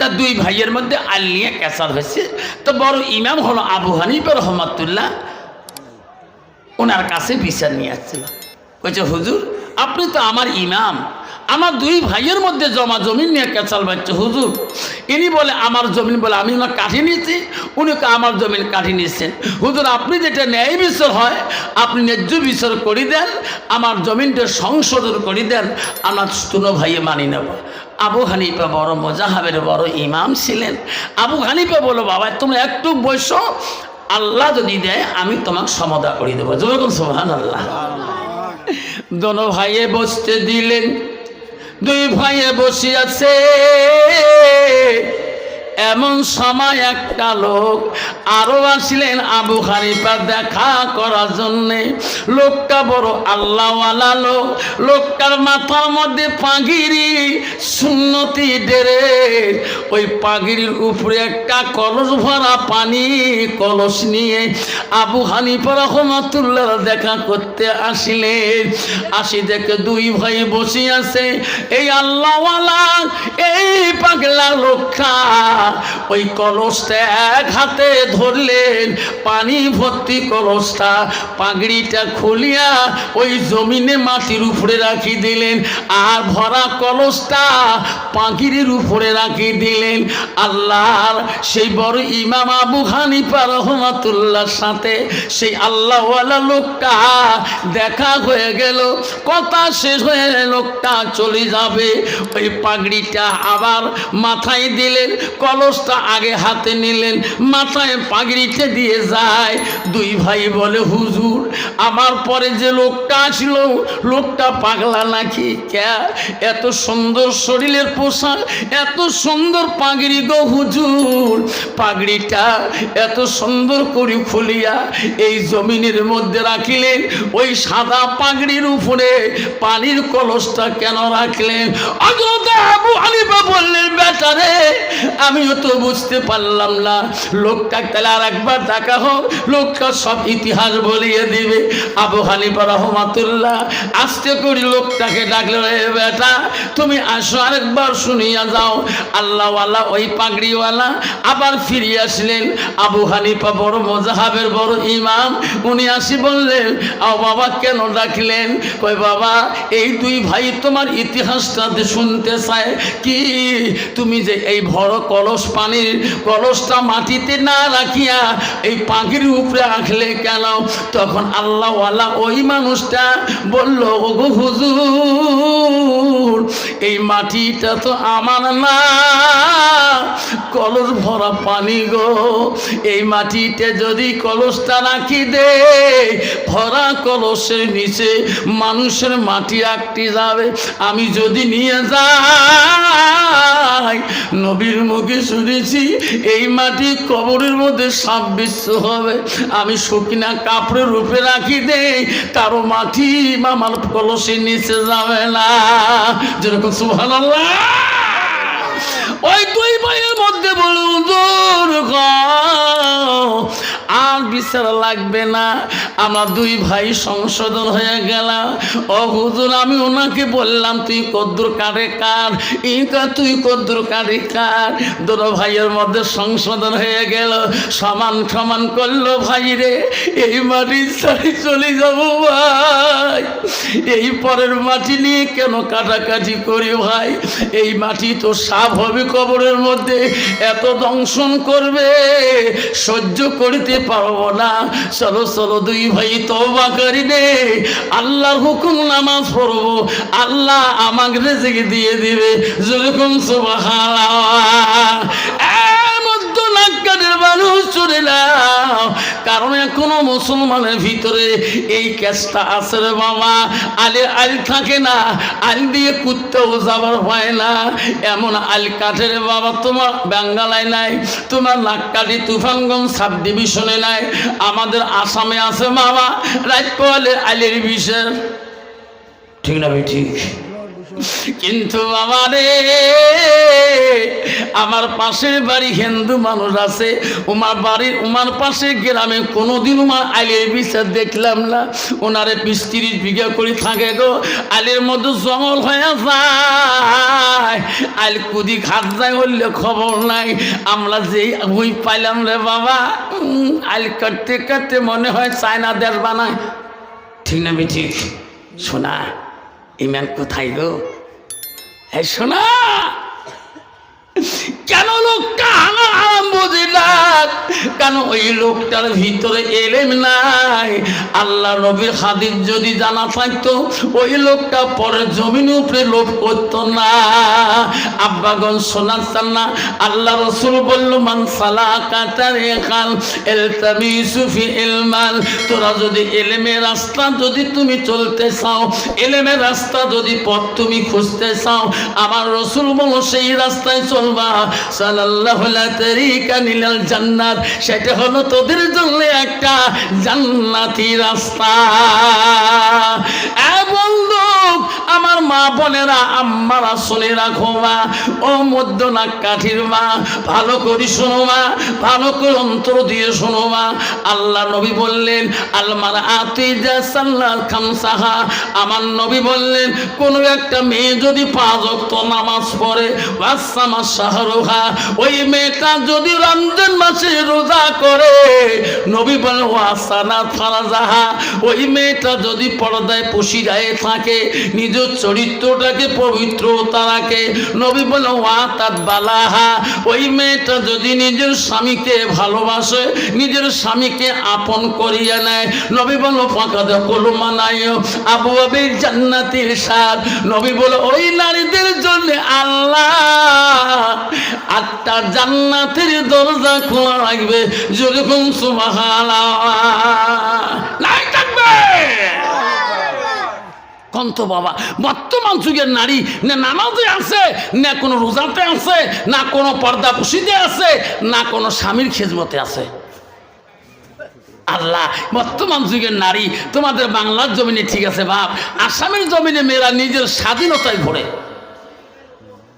তা দুই ভাইয়ের মধ্যে আল নিয়ে ক্যাসার হয়েছে। তো বড় ইমাম হলো আবু হানিফা রহমাতুল্লাহ। ওনার কাছে বিচার নিয়ে আসছিল। বলছে হুজুর, আপনি তো আমার ইমাম। আমার দুই ভাইয়ের মধ্যে জমা জমিন নিয়ে কেচাল বাচ্চা হুজুর। ইনি বলে, আমার জমিন বলে আমি ওনার কাঠি নিয়েছি, উনি তো আমার জমিন কাঠি নিয়েছেন হুজুর, আপনি যেটা ন্যায় বিচার হয়, আপনি ন্যায্য বিচার করে দেন, আমার জমিনটা সংশোধন করে দেন, আমার ছোট ভাইয়ে মানি নেব। আবু হানিফা বড় মোজাহাবের বড় ইমাম ছিলেন। আবু হানিফা বলো বাবা, তুমি একটু বসো, আল্লাহ যদি দেয়, আমি তোমাকে সমাধা করে দেবো। যেরকম সোহান আল্লাহ দোনো ভাইয়ে বসতে দিলেন, দুই ভাইয়ে বসে আছে এমন সময় একটা লোক আরও আসলেন আবু হারিফা দেখা করার জন্যে। লোকটা বড় আল্লাহওয়ালা লোক। লোকটার মাথার মধ্যে পাগিরি, সুন্নতি ডেরে। ওই পাগিরির উপরে একটা কলস ভরা পানি, কলস নিয়ে আবু হানিফা রহমতুল্লাহ দেখা করতে আসিলেন। আসি দেখে দুই ভাই বসে আছে। এই আল্লাহওয়ালা, এই পাগলা লোকটা, ওই কলসটা এক হাতে ধরলেন, পানি ভর্তি কলসটা পাগড়িটা খুলিয়া ওই জমিনে মাটির উপরে রাখি দিলেন, আর ভরা কলসটা পাখিরির উপরে রাখি দিলেন। আল্লাহর সেই বড় ইমাম আবু হানিফা রহমাতুল্লাহর সাথে সেই আল্লাহওয়ালা লোকটা দেখা হয়ে গেল। কথা শেষ হয়ে লোকটা চলে যাবে। ওই পাগড়িটা আবার মাথায় দিলেন, কলসটা আগে হাতে নিলেন, মাথায় পাগড়িতে দিয়ে যায়। দুই ভাই বলে, হুজুর, আমার পরে যে লোকটা আসলো, লোকটা পাগলা নাকি? ক্যা এত সুন্দর শরীরের পোশাক, এত সুন্দর পাগড়ি গো হুজুর। পাগড়িটা এত সুন্দর করে খুলিয়া এই জমিনের মধ্যে রাখিলেন। ওই সাদা পাগড়ির উপরে পানির কলসটা কেন রাখলেন? আমিও তো বুঝতে পারলাম না। লোকটা তাহলে আর একবার দেখা হোক, লোকটা সব ইতিহাস বলিয়ে দিবে। আবু হানিফা রহমাতুল্লাহ আস্তে করে লোকটাকে ডাকলে বেটা, তুমি আসো, আরেকবার শুনিয়া যাও। আল্লাহওয়ালা, ওই পাগড়িওয়ালা আবার ফিরে আসলেন। আবু হানিফা বড় মজাহাবের বড় ইমাম। উনি আসি বললেন, আও বাবা, কেন ডাকলেন? কই বাবা, এই দুই ভাই তোমার ইতিহাসটাতে শুনতে চায় কি? তুমি যে এই বড় কলস পানির, কলসটা মাটিতে না রাখিয়া এই পাখির উপরে রাখলে কেন? তখন আল্লাহওয়ালা ওই মানুষটা বলল, ওগো হুজুর, এই মাটিটা তো আমার না। কলস ভরা পানি গো, এই মাটিতে যদি কলসটা রাখি দে, ভরা কলসের নিচে মানুষের মাটি আঁকতে যাবে। আমি যদি নিয়ে যাই নবীর মুখে শুনেছি, এই মাটি কবরের মধ্যে বিশ্ব হবে। আমি সকিনা কাপড়ের রূপে রাখি দেই, তারও মাটি আমার কলসের নিচে যাবে না। যেরকম সুহান ওই দুই ভাইয়ের মধ্যে বলুন দূর আর বিচার লাগবে না। আমরা দুই ভাই সংশোধন হয়ে গেলাম। ও হুজুর, আমি ওনাকে বললাম, তুই কদ্দুর কারে কার ইকা তুই কদ্দুর কারে কার দুটো ভাইয়ের মধ্যে সংশোধন হয়ে গেল। সমান সমান করল ভাই রে, এই মাটির ছাড়ি চলে যাব ভাই। এই পরের মাটি নিয়ে কেন কাটাকাটি করি ভাই? এই মাটি তো সাপ হবে কবরের মধ্যে এত দংশন করবে, সহ্য করতে পারব না। চলো চলো, দুই ভাই তবা করি রে আল্লাহর হুকুম নামাজ পড়ব, আল্লাহ আমাকে দিয়ে দিবে। যেরকম নাক্কাদের মানুষ চলে নাও কারণ এখনও মুসলমানের ভিতরে এই কেসটা আছে রে বাবা। আলে আল থাকে না, আল দিয়ে কুত্তেও যাবার হয় না। এমন আল কাঠে রে বাবা, তোমার বাঙ্গালায় নাই, তোমার নাক্কালি তুফানগঞ্জ সাব ডিভিশনে নাই। আমাদের আসামে আছে বাবা রাত পোয়ালে আলের বিষয় ঠিক না ভাই, ঠিক। কিন্তু বাবা রে আমার পাশের বাড়ি হিন্দু মানুষ আছে, উমার বাড়ির উমার পাশে গ্রামে কোনোদিন উমার আলের বিচার দেখলাম না। ওনারে বিশ বিঘা করে থাকে গো, আলের মধ্যে জঙ্গল হয়ে যায়। আল কুদি খাত যায় হইলে খবর নাই। আমরা যেই বই পাইলাম রে বাবা আল কাটতে কাটতে মনে হয় চায়না দেশ বানায়। ঠিক না মিঠিক শোনা। ইমান কোথায় গো? হ্যাঁ শোনা! কেন লোকটা আমার আরাম বোঝে না? কেন ওই লোকটার ভিতরে এলেম নাই? আল্লাহ নবীর হাদিস যদি জানা থাকতো ওই লোকটা পরে জমিনের উপরে লোভ করতো না। আব্বাগন শোনাচ্ছেন না আল্লাহ রসুল বলল, মান সালা কাতারে খাল এলতামি সুফি ইলমাল তোরা যদি এলেমের রাস্তা যদি তুমি চলতে চাও, এলেমের রাস্তা যদি পথ তুমি খুঁজতে চাও, আমার রসুল বলো সেই রাস্তায় চলবা। জান্নাত সেটা হলো তোদের জন্য একটা জান্নাতি রাস্তা। এ আমার মা বোনেরা, আম্মারা শুনে রাখো মা। ও মধ্য নাক কাঠির মা, ভালো করে শোনো মা, ভালো করে অন্তর দিয়ে শোনো মা। আল্লাহ নবী বললেন আলমার আতি সাল্লাল খামসাহা। আমার নবী বললেন, কোন একটা মেয়ে যদি পাঁচ অক্ত নামাজ পড়ে বাসামা শাহরুহা, ওই মেয়েটা যদি রমজান মাসে রোজা করে, নবী বলেন, ওয়াসানা ফারাজাহা। ওই মেয়েটা যদি পর্দায় পশিরায় থাকে নিজ চরিত্রটাকে পবিত্রতা রাখে নবী বলে ওয়া বালাহা। ওই মেয়েটা যদি নিজের স্বামীকে ভালোবাসে, নিজের স্বামীকে আপন করিয়ে নেয়, নবী বলো ফাঁকা দেখল মানায় আবু আবির জান্নাতির সার নবী বলো ওই নারীদের জন্য আল্লাহ আটটা জান্নাতের দরজা খোলা রাখবে। যেরকম সুবাহালা নাই থাকবে। কন্ত বাবা, বর্তমান যুগের নারী না নামাজে আছে, না কোনো রোজাতে আছে, না কোনো পর্দা পুষিতে আছে, না কোনো স্বামীর খেজমতে আছে। আল্লাহ, বর্তমান যুগের নারী, তোমাদের বাংলার জমিনে ঠিক আছে বাপ, আসামের জমিনে মেয়েরা নিজের স্বাধীনতায় ঘোরে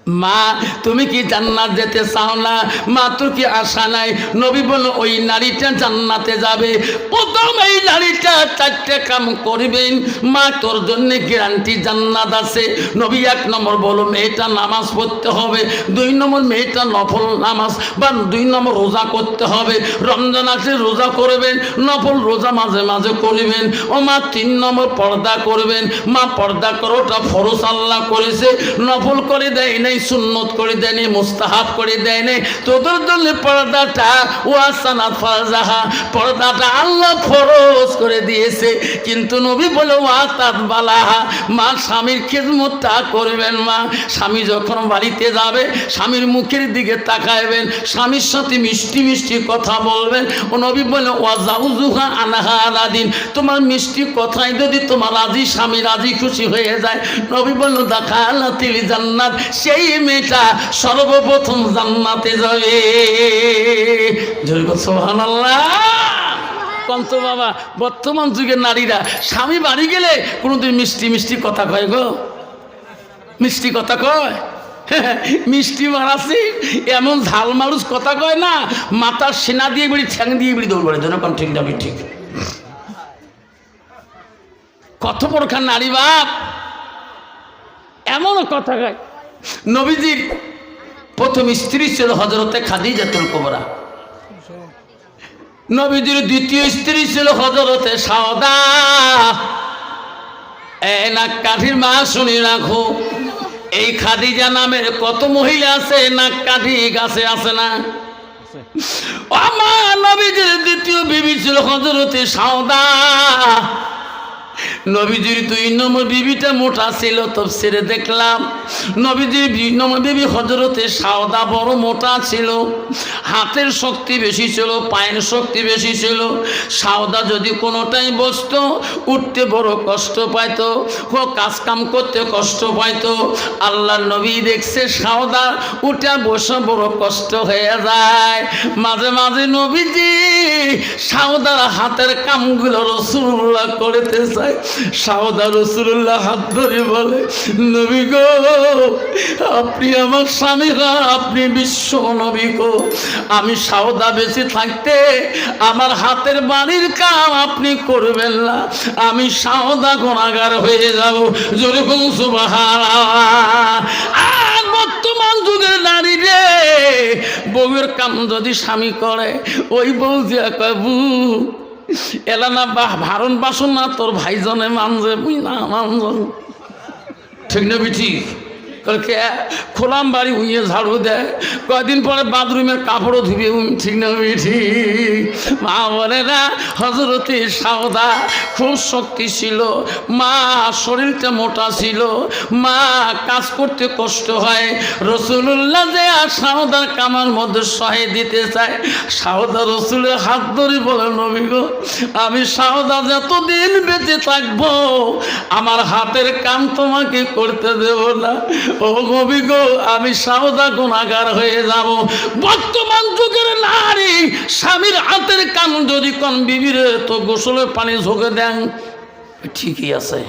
মা, তুমি কি জান্নাত যেতে চাও না? মা, তোর কি আশা নাই? নবী বলো ওই নারীটা জান্নাতে যাবে। প্রথম এই নারীটা চারটে কাম করবেন। মা, তোর জন্য গ্যারান্টি জান্নাত আছে। নবী এক নম্বর বলো মেয়েটা নামাজ পড়তে হবে। দুই নম্বর, মেয়েটা নফল নামাজ বা দুই নম্বর রোজা করতে হবে। রমজান আসে রোজা করবেন, নফল রোজা মাঝে মাঝে করবেন। ও মা, তিন নম্বর পর্দা করবেন। মা, পর্দা করোটা ফরস আল্লাহ করেছে। নফল করে দেয় নাই সুন্নত করে দেয় নাই মুস্তাহাব করে দেয় নাই তোদের জন্য পর্দাটা, ওয়াসানা ফাজাহা, পর্দাটা আল্লাহ ফরজ করে দিয়েছে। কিন্তু নবী বলে ওয়াতাত বালাহা মা স্বামীর খেদমতটা করবেন মা স্বামী যখন বাড়িতে যাবে, স্বামীর মুখের দিকে তাকাইবেন, স্বামীর সাথে মিষ্টি মিষ্টি কথা বলবেন। ও নবী বলে ওয়াজাউজুহা আনাহা আলাদিন তোমার মিষ্টি কথায় যদি তোমার রাজি, স্বামী রাজি খুশি হয়ে যায়। নবী বলল দেখা আল্লাহ তিলি জান্নাত, সেই মেয়েটা সর্বপ্রথম জান্নাতে যাবে। কন্ত বাবা, বর্তমান যুগের নারীরা, স্বামী বাড়ি গেলে কোনোদিন মিষ্টি মিষ্টি কথা কয় গো? মিষ্টি কথা কয়? মিষ্টি মারাসি, এমন ঝাল মারুস কথা কয় না, মাথার সেনা দিয়ে বিড়ি, ঠ্যাং দিয়ে বিড়ি দৌড় জন্য কোন ঠিক যাবে ঠিক। কত প্রকার নারী বাপ এমন কথা কয়। নবীজির প্রথম স্ত্রী ছিল হজরতে খাদিজাতুল কোবরা। নবীজির দ্বিতীয় স্ত্রী ছিল হজরতে সাওদা না কাঠির মা, শুনি রাখো। এই খাদিজা নামের কত মহিলা আছে, না কাঠি গাছে আছে না? আমার নবীজির দ্বিতীয় বিবি ছিল হজরতে সাওদা নবীজির দুই নম্বর বিবিটা মোটা ছিল তফসিরে দেখলাম নবীজির দুই নম্বর বিবি হজরতে সাওদা বড় মোটা ছিল, হাতের শক্তি বেশি ছিল, পায়ের শক্তি বেশি ছিল। সাওদা যদি কোনোটাই বসতো, উঠতে বড় কষ্ট পাইতো, ও কাজ কাম করতে কষ্ট পাইতো। আল্লাহ নবী দেখছে সাওদা উঠে বসে বড় কষ্ট হয়ে যায়। মাঝে মাঝে নবীজি সাওদার হাতের কামগুলো রসুল্লাহ করতে যায় সাউদা রসুল্লাহ হাত ধরে বলে, নবী গো, আপনি আমার স্বামী না, আপনি বিশ্ব নবী গো। আমি সাউদা বেঁচে থাকতে আমার হাতের বাড়ির কাম আপনি করবেন না। আমি সাউদা গোনাগার হয়ে যাব। যেরকম সুবাহ আর বর্তমান যুগের নারী রে, বউয়ের কাম যদি স্বামী করে, ওই বউ দিয়া কয় বু এলা না বা ভারণ বাসন না তোর ভাইজনে মানজে বুঝ না মানজন। ঠিক না ঠিক কে খোলাম বাড়ি উইয়ে ঝাড়ু দেয় কয়দিন পরে বাথরুমের কাপড়ও ধুবে ঠিক না ঠিক মা বলে না হজরতে সাওদা খুব শক্তি ছিল মা শরীরটা মোটা ছিল মা কাজ করতে কষ্ট হয়। রসুল্লাহ যে আর সাওদার কামার মধ্যে সহায় দিতে চায়, সাওদা রসুলের হাত ধরে বলে, নবী গো, আমি সাওদা যতদিন বেঁচে থাকব, আমার হাতের কাম তোমাকে করতে দেব না। ও নবী গো, আমি সাওদা গুণাগার হয়ে যাব। বর্তমান যুগের নারী স্বামীর হাতের কাম যদি কোন বিবিরে তো গোসলের পানি ঝোঁকে দেন। ঠিকই আছে।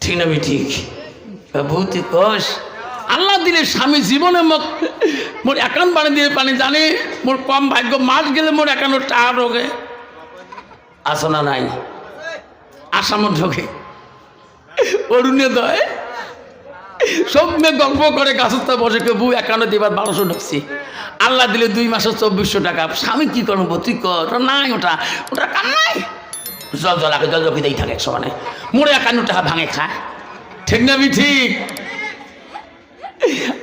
ঠিক না ঠিক ভৌতি কোষ আল্লাহ দিলে স্বামী জীবনে মোক মোর একান পানি দিয়ে পানি জানি, মোর কম ভাগ্য, মাস গেলে মোর একান্ন টাকা রোগে। আসো না নাই? আসামত ঢোকে। অরুণে দয় সব গল্প করে গাছটা বসে, কেউ বউ একান্ন দিবার বারোশো ঢুকছি। আল্লাহ দিলে দুই মাসে চব্বিশশো টাকা। স্বামী কি করব? তুই কর। নাই ওটা। ওটা কান নাই? জল জল আগে জল জল থাকে এক সমানে মোড়ে একান্ন টাকা ভাঙে খায় ঠিক না বি ঠিক।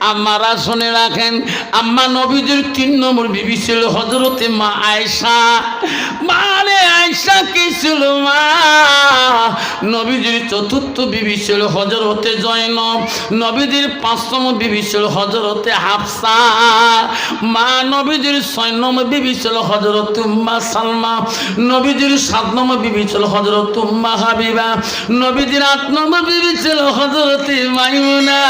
আম্মারা শুনে রাখেন, আম্মা নবীদের তিন নম্বর বিবি ছিল হজরতে মা আয়সা মানে আয়সা কি ছিল মা? নবীদের চতুর্থ বিবি ছিল হজরতে জয়নব নবীদের পাঁচতম বিবি ছিল হজরতে হাফসা। মা নবীদের ছয় নম্বর বিবি ছিল হজরত উম্মা সালমা নবীদের সাত নম্বর বিবি ছিল হজরত উম্মা হাবিবা নবীদের আট নম্বর বিবি ছিল হজরতে মাইমুনা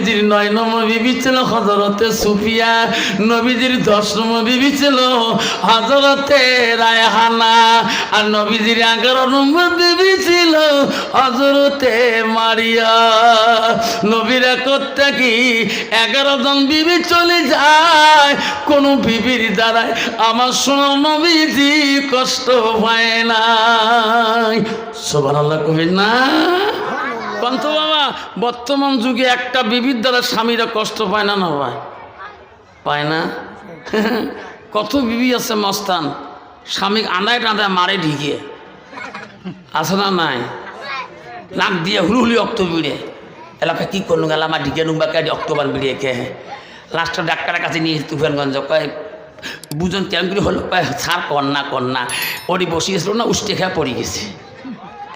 নবীজির নয় নম্বর বিবি ছিল হজরতে সুফিয়া। নবীজির দশ নম্বর বিবি ছিল হজরতে রায়হানা। আর নবীজির এগারো নম্বর বিবি ছিল হজরতে মারিয়া। নবীরা করতে কি এগারো জন বিবি চলে যায়? কোন বিবির দ্বারায় আমার সোনা নবীজি কষ্ট পায় না সোবান আল্লাহ কবি না? কন্ত বাবা, বর্তমান যুগে একটা বিবির দ্বারা স্বামীরা কষ্ট পায় না না ভাই? পায় না? কত বিবি আছে মস্তান? স্বামী আনায় টানায় মারে ঢিকে আছে না নাই? নাক দিয়ে হুলুহুলি অক্ত বিড়ে। এলাকা কি করলু গেল? আমার ঢিকে নুবা কে অক্টোবর বিড়িয়ে কে লাস্টে ডাক্তারের কাছে নিয়ে তুফানগঞ্জ, কয়, বুঝন কেমন করে হলো? কয় ছাড় কন্যা কন্যা। ওরই বসিয়েছিল না, উষ্টে খেয়ে পড়ে গেছে।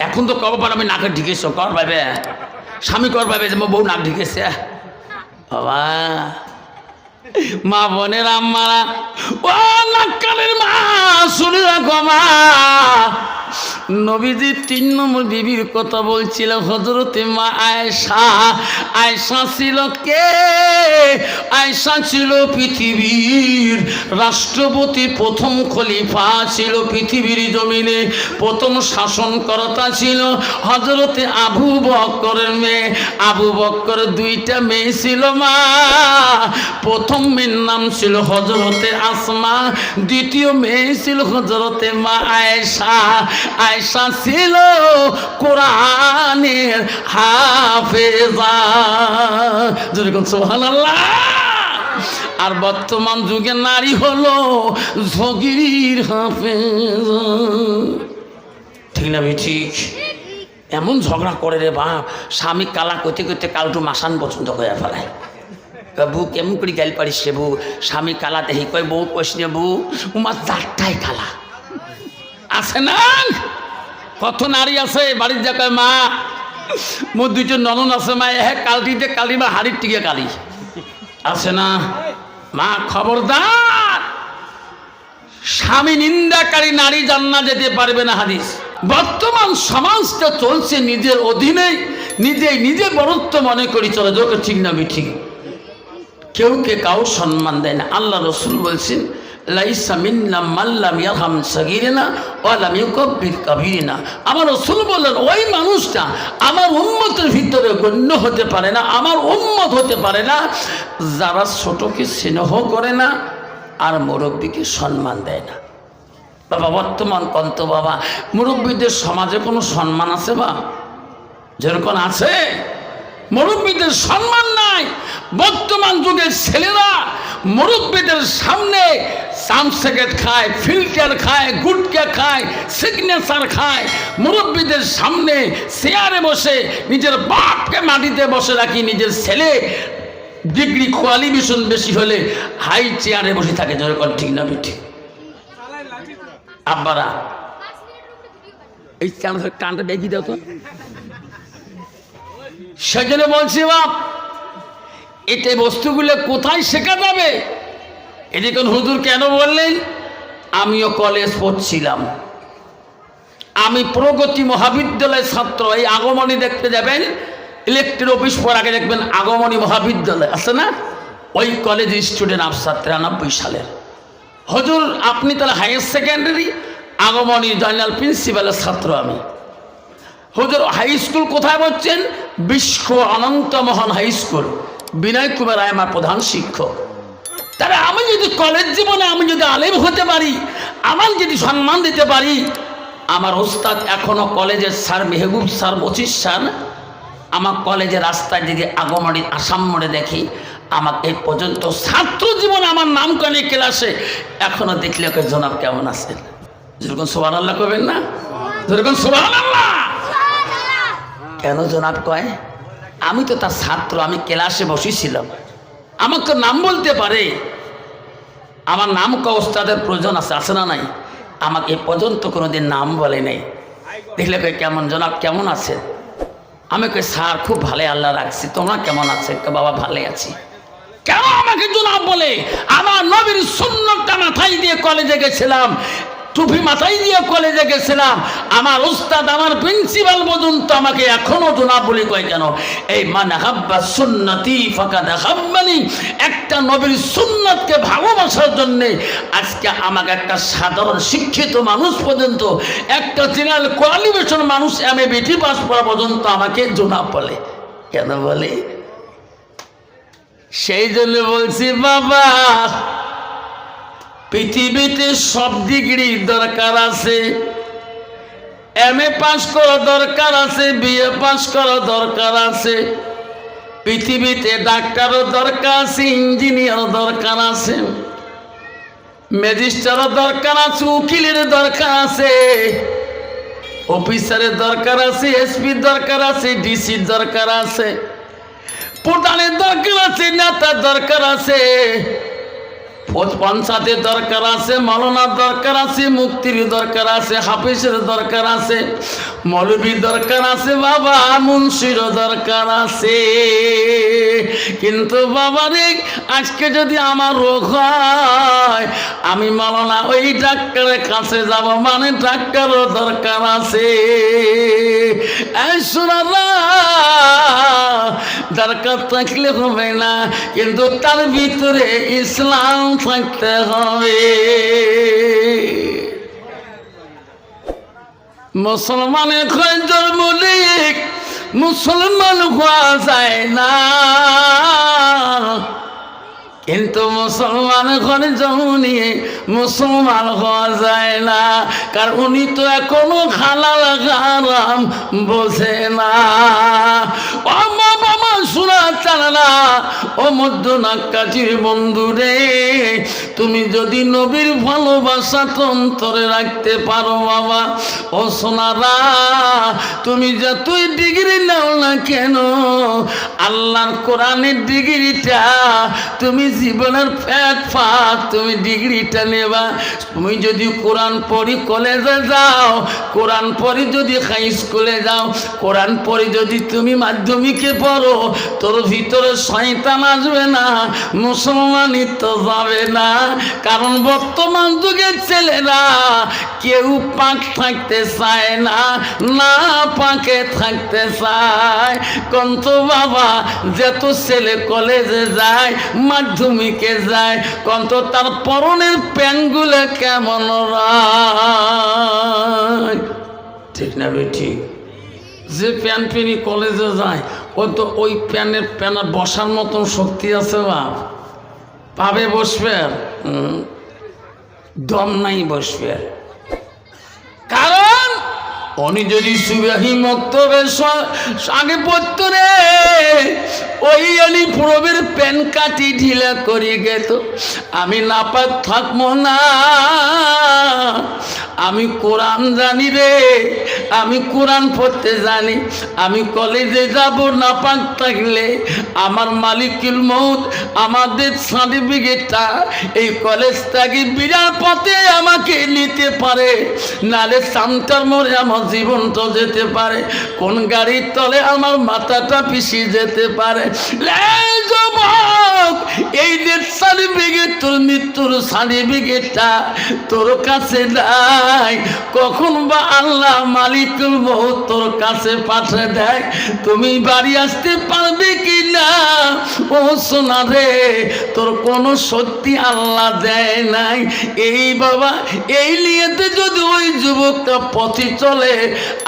এখন তো কব পার আমি নাকে ঢিকেছ? কর পাবে স্বামী কর পাবে যে বউ নাক ঢিকেছে। বাবা। মা বোনের আম্মারা, ও নাক্কালের মা, শুনে রাখো মা। নবীজি তিন নম্বর বিবির কথা বলছিল হজরতে মা আয়সা আয়সা ছিল কে? আয়সা ছিল পৃথিবীর রাষ্ট্রপতি, প্রথম খলিফা ছিল পৃথিবীর জমিনে, প্রথম শাসনকর্তা ছিল হজরতে আবু বক্করের মেয়ে। আবু বক্করের দুইটা মেয়ে ছিল মা। প্রথম মেয়ের নাম ছিল হজরতে আসমা, দ্বিতীয় মেয়ে ছিল হজরতে মা আয়েশা। আয়েশা ছিল কোরআনের হাফেজা। যেরকম সুবহানাল্লাহ। আর বর্তমান যুগে নারী হলো ঝগির হাফেজা। ঠিক না ঠিক? এমন ঝগড়া করে রে বাপ, স্বামী কালা কইতে করতে কাল একটু মাসান পছন্দ করে ফেলায়। বউ কেমন করে গাইল পারিস রে বউ স্বামী কালা দেখি কয় বউ কইস নে বউ উমার চারটাই কালা। আছে না? কত নারী আছে, বাড়ির জায়গায় মা, মোর দুইজন ননন আছে, মা হ্যাঁ কালটিতে কালি বা হাড়ির টিকে কালি। আছে না? মা, খবরদার। স্বামী নিন্দাকারী নারী জান্না যেতে পারবে না হাদিস। বর্তমান সমাজটা চলছে নিজের অধীনে নিজেই নিজে বরত্ব মনে করি, চলে যোকে ঠিক না ঠিক। কেউ কে কাউ সম্মান দেয় না। আল্লাহ রসুল বলছেন আমার রসুল বললেন, ওই মানুষটা আমার উম্মতের ভিতরে গণ্য হতে পারে না, আমার উম্মত হতে পারে না। যারা ছোটকে স্নেহ করে না আর মুরব্বীকে সম্মান দেয় না। বাবা, বর্তমান কন্ত বাবা, মুরব্বীদের সমাজে কোনো সম্মান আছে বা? যেরকম আছে, মুরব্বীদের সম্মান বর্তমান যুগের ছেলেরা মুরব্বীদের সামনে সামসেকেট খায়, ফিল্টার খায়, গুটকা খায়, সিগনেচার খায়। মুরব্বীদের সামনে চেয়ারে বসে নিজের বাপকে মাটিতে বসে রাখি, নিজের ছেলে ডিগ্রি কোয়ালিফিকেশন বেশি হলে হাই চেয়ারে বসে থাকে যেরকম ঠিক না ঠিক। আব্বারা, এই চান্সের কানটা দেখি দাও তো। সেজন্য বলছি বাপ এতে বস্তুগুলো কোথায় শেখা যাবে? এদিকে হুজুর কেন বললেন, আমিও কলেজ পড়ছিলাম। আমি প্রগতি মহাবিদ্যালয়ের ছাত্র, এই আগমনী দেখতে যাবেন ইলেকট্রিক অফিস পর আগে দেখবেন আগমনী মহাবিদ্যালয়, আছে না? ওই কলেজের স্টুডেন্ট আফসার তিরানব্বই সালের। হজুর, আপনি তাহলে হায়ার সেকেন্ডারি আগমনী জয়নাল প্রিন্সিপালের ছাত্র আমি। হুজুর হাই স্কুল কোথায় বলছেন বিশ্ব অনন্ত মোহন হাই স্কুল বিনয় কুমার রায় আমার প্রধান শিক্ষক। তাহলে আমি যদি কলেজ জীবনে আমি যদি আলেম হতে পারি আমার যদি সম্মান দিতে পারি আমার ওস্তাদ এখনও কলেজের স্যার মেহবুব স্যার বচিস স্যার আমার কলেজের রাস্তায় যদি আগমনী আসাম মোড়ে দেখি আমাকে এই পর্যন্ত ছাত্র জীবনে আমার নাম কানে ক্লাসে এখনও দেখলে ওকে জনাব কেমন আছেন যেরকম সোহান আল্লাহ করবেন না? যেরকম সোহান আল্লাহ কেন জনাব কয়? আমি তো তার ছাত্র আমি ক্লাসে বসেছিলাম। আমাকে নাম বলতে পারে। আমার নাম ক ওস্তাদের প্রয়োজন আছে আছে না নাই? আমাকে এ পর্যন্ত কোনোদিন নাম বলে নাই। দেখলে কই কেমন জনাব কেমন আছে? আমি কই স্যার খুব ভালো আল্লাহ রাখছি। তোমরা কেমন আছে? কই, বাবা ভালো আছি। কেন আমাকে জনাব বলে? আমার নবীর সুন্নতটা মাথায় দিয়ে কলেজে গেছিলাম। টুপি মাথায় দিয়ে কলেজে গেছিলাম। আমার উস্তাদ, আমার প্রিন্সিপাল পর্যন্ত আমাকে এখনও জনাব বলে কয় কেন এই মানে হাব্বা সুন্নতি ফাঁকা দেখাব্বানি একটা নবীর সুন্নতকে ভালোবাসার জন্যে আজকে আমাকে একটা সাধারণ শিক্ষিত মানুষ পর্যন্ত, একটা জেনারেল কোয়ালিফিকেশন মানুষ এম এ বিটি পাস করা পর্যন্ত আমাকে জনাব বলে। কেন বলে? সেই জন্য বলছি, বাবা পৃথিবীতে সব ডিগ্রি দরকার আছে। এম এ পাস করা দরকার আছে বিএ পাস করা দরকার আছে। পৃথিবীতে ডাক্তারও দরকার আছে, ইঞ্জিনিয়ারও দরকার আছে। ম্যাজিস্ট্রারও দরকার আছে উকিলের দরকার আছে। অফিসারের দরকার আছে, এসপির দরকার আছে, ডিসির দরকার আছে। প্রধানের দরকার আছে, নেতার দরকার আছে। পঞ্চায়েতের দরকার আছে, মলনার দরকার আছে, মুক্তির দরকার আছে হাফিসের দরকার আছে, মৌলবীর দরকার আছে, বাবা মুন্সির দরকার আছে। কিন্তু বাবা রে, আজকে যদি আমার রোগ হয়, আমি মলনা ওই ডাক্তারের কাছে যাব মানে ডাক্তারও দরকার আছে। দরকার থাকলে হবে না, কিন্তু তার ভিতরে ইসলাম থাকতে হবে মুসলমানের খয় জন্মলিক, মুসলমান হওয়া যায় না। কিন্তু মুসলমান ঘরে নিয়ে মুসলমান হওয়া যায় না, কারণ উনি তো এখনও হালাল হারাম বোঝে না। শোনা চালা না। ও মধ্য বন্ধু রে, তুমি যদি নবীর ভালোবাসা তন্তরে রাখতে পারো বাবা। ও সোনারা, তুমি যতই ডিগ্রি নাও না কেন? আল্লাহর কোরআনের ডিগ্রিটা তুমি জীবনের ফ্যাট ফাট তুমি ডিগ্রিটা নেবা। তুমি যদি কোরআন পড়ি কলেজে যাও, কোরআন পড়ি যদি হাই স্কুলে যাও, কোরআন পড়ি যদি তুমি মাধ্যমিকে পড়ো তোর ভিতরে শয়তান আসবে না মুসলমানই তো যাবে না। কারণ বর্তমান যুগের ছেলেরা কেউ পাক থাকতে চায় না না পাকে থাকতে চায়। কন্ত বাবা, যেত ছেলে কলেজে যায়, মাধ্যমিকে যায় কন্ত তার পরনের প্যান্টগুলো কেমন ঠিক না ঠিক? যে প্যান পেনি কলেজে যায় ও তো ওই প্যানে প্যানা বসার মতন শক্তি আছে বাপ পাবে বসবে? দম নাই বসবে। কারণ উনি যদি সুবাহী স- আগে পড়তো রে। ওই আলি প্রবের প্যান কাটি ঢিলা করি গেত। আমি নাপাক থাকব না। আমি কোরআন জানি রে, আমি কোরআন পড়তে জানি, আমি কলেজে যাব না পাক থাকলে, আমার মালিকুল মৌত আমাদের সার্টিফিকেটটা এই কলেজটাকে বিরাট পথে আমাকে নিতে পারে, নালে সামটার মোড়ে আমার জীবনটা যেতে পারে, কোন গাড়ির তলে আমার মাথাটা পিছিয়ে যেতে পারে। এই যে সার্টিফিকেট তোর মৃত্যুর সার্টিফিকেটটা তোর কাছে নাই কখন বা আল্লাহ মালিকুল বহুত তোর কাছে পাঠিয়ে দেয়, তুমি বাড়ি আসতে পারবে কি না ও সোনা রে, তোর কোনো সত্যি আল্লাহ দেয় নাই। এই বাবা, এই নিয়েতে যদি ওই যুবকটা পথে চলে,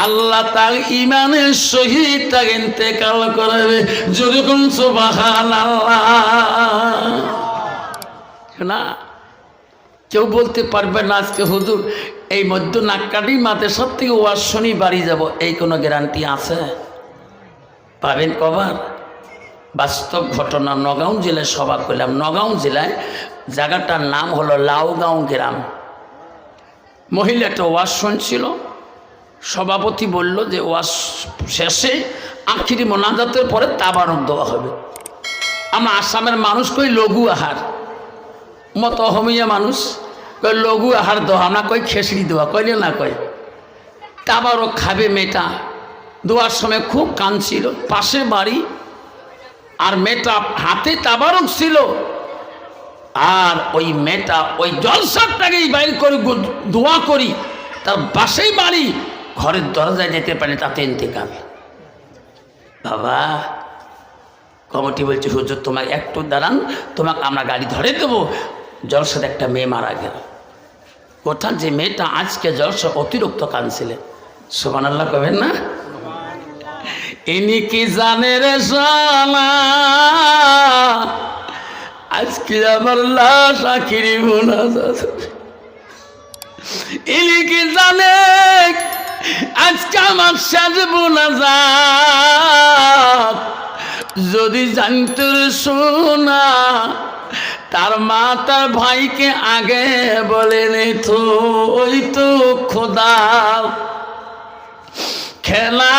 আল্লাহ তার ইমানের সহিত তাকে ইন্তেকাল করাবে। যদি কোন সুবাহান আল্লাহ না। কেউ বলতে পারবে না আজকে হুজুর, এই মধ্য নাক্কাটি মাতে সব থেকে ওয়ার শনি বাড়ি যাব, এই কোনো গ্যারান্টি আছে? পাবেন কবার? বাস্তব ঘটনা নগাঁও জেলায় সভা করলাম। নগাঁও জেলায় জায়গাটার নাম হলো লাউগাঁও গ্রাম। মহিলা একটা ওয়াজ শুনছিল, সভাপতি বলল যে ওয়াজ শেষে আখিরি মোনাজাতের পরে তাবারক দেওয়া হবে। আমরা আসামের মানুষ কই, লঘু আহার। মত অহমিয়া মানুষ কই লঘু আহার দেওয়া আমরা কই খেসড়ি দেওয়া কইলে না কই তাবারক খাবে মেয়েটা দেওয়ার সময় খুব কাঁদছিল পাশে বাড়ি আর মেয়েটা হাতে তাবারক ছিল। আর ওই মেয়েটা ওই জলসারটাকেই বাইর করে দোয়া করি, তার বাসেই বাড়ি, ঘরের দরজায় যেতে পারে তাতে ইন্তেকাল। বাবা, কমিটি বলছে, হুজুর তোমার একটু দাঁড়ান, তোমাকে আমরা গাড়ি ধরে দেবো জলসাতে একটা মেয়ে মারা গেল। কোথার যে মেয়েটা আজকে জলসা অতিরিক্ত কাঁদছিলেন সোমান আল্লাহ কবেন না? ইনি কি জানে রে সালা আজকে আমার লাশ আখিরি বোনা ইনি কি জানে? আজকে আমার শেষ বোনা যদি জানতে শোনা তার মা তার ভাইকে আগে বলেন তো, ওই তো খোদা। খেলা,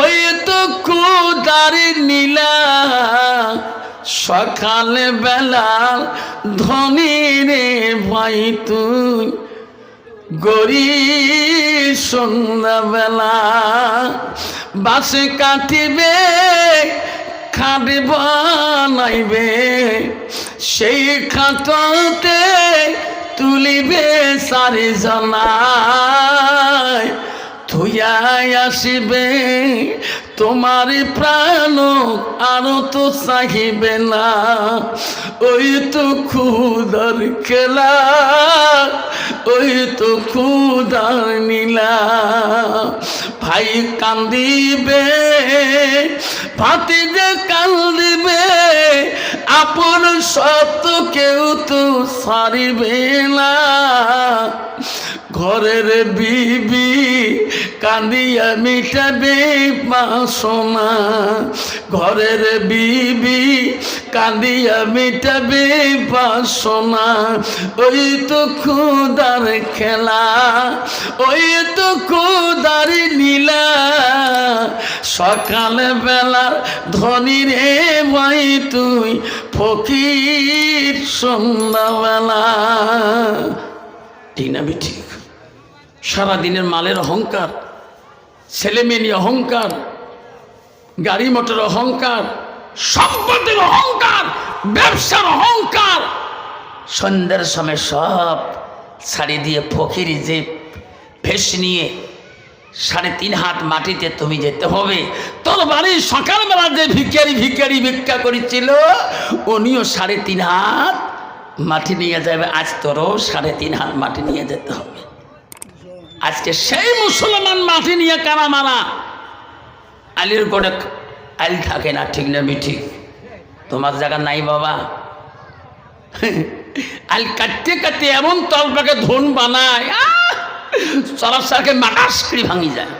ওই তো কুদারি নীলা। সকালে বেলা ধনী রে ভাই, তুই গরি সন্ধ্যাবেলা। বাসে কাটিবে খাটে সেই খাটতে তুলিবে সারি জনায় থুয়াই আসিবে, তোমার প্রাণ আরও তো চাহিবে না। ওই তো খুদার খেলা, ওই তো খুদার নীলা। ভাই কান্দিবে ভাতিজে কান্দিবে আপন সত্য কেউ তো সারিবে না। ঘরের বিবি কান্দিয়া মিটাবে বাসনা ঘরের বিবি কান্দিয়া মিটাবে বাসনা ওই তো খুদার খেলা, ওই তো খুদার নীলা। সকাল বেলা ধনী রে ভাই, তুই ফকির সন্ধ্যাবেলা। ঠিক না ঠিক সারাদিনের মালের অহংকার, ছেলে মেয়ে অহংকার, গাড়ি মোটর অহংকার, সম্পত্তির অহংকার, ব্যবসার অহংকার, সন্ধ্যার সময় সব শাড়ি দিয়ে ফকিরি যে ফেস নিয়ে সাড়ে তিন হাত মাটিতে তুমি যেতে হবে। তোর বাড়ির সকালবেলা যে ভিখারি ভিখারি ভিক্ষা করেছিল, উনিও সাড়ে তিন হাত মাটি নিয়ে যাবে। আজ তোরও সাড়ে তিন হাত মাটি নিয়ে যেতে হবে। আজকে সেই মুসলমান মাটি নিয়ে কারা মারা? আলির গোড়ে আইল থাকে না, ঠিক না ঠিক তোমার জায়গা নাই বাবা। আল কাটতে কাটতে এমন তলপাকে ধন বানায় সরাসরকে মাটাস করে ভাঙি যায়।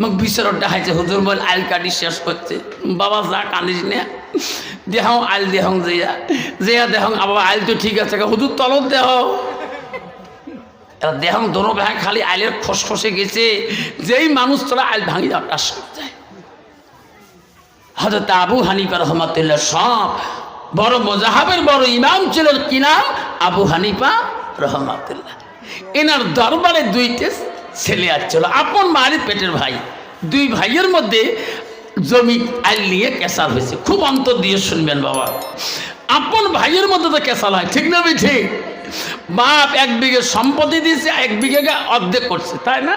মোক বিচারত দেখাইছে হুজুর বল আইল কাটি শেষ করছে। বাবা যা কান্দিস নে, দেহং আইল দেহং যেয়া যেয়া দেহং আবার আইল তো ঠিক আছে, হুজুর তলত দেহ। এরা দেহং দোনো ভাই খালি আইলের খসখসে গেছে। যেই মানুষ তোরা আইল ভাঙি দেওয়া টাস যায়। হজরত আবু হানিফা রহমতুল্লাহ সব বড় মোজাহাবের বড় ইমাম ছিলেন কি নাম? আবু হানিফা রহমতুল্লাহ। এনার দরবারে দুইটে ছেলে আর আসছিল, আপন মারি পেটের ভাই। দুই ভাইয়ের মধ্যে জমি আইল নিয়ে কেসাল হয়েছে। খুব অন্তর দিয়ে শুনবেন বাবা। আপন ভাইয়ের মধ্যে তো কেসাল হয়, ঠিক না ঠিক বাপ এক বিঘে সম্পত্তি দিয়েছে এক বিঘে অর্ধেক করছে তাই না?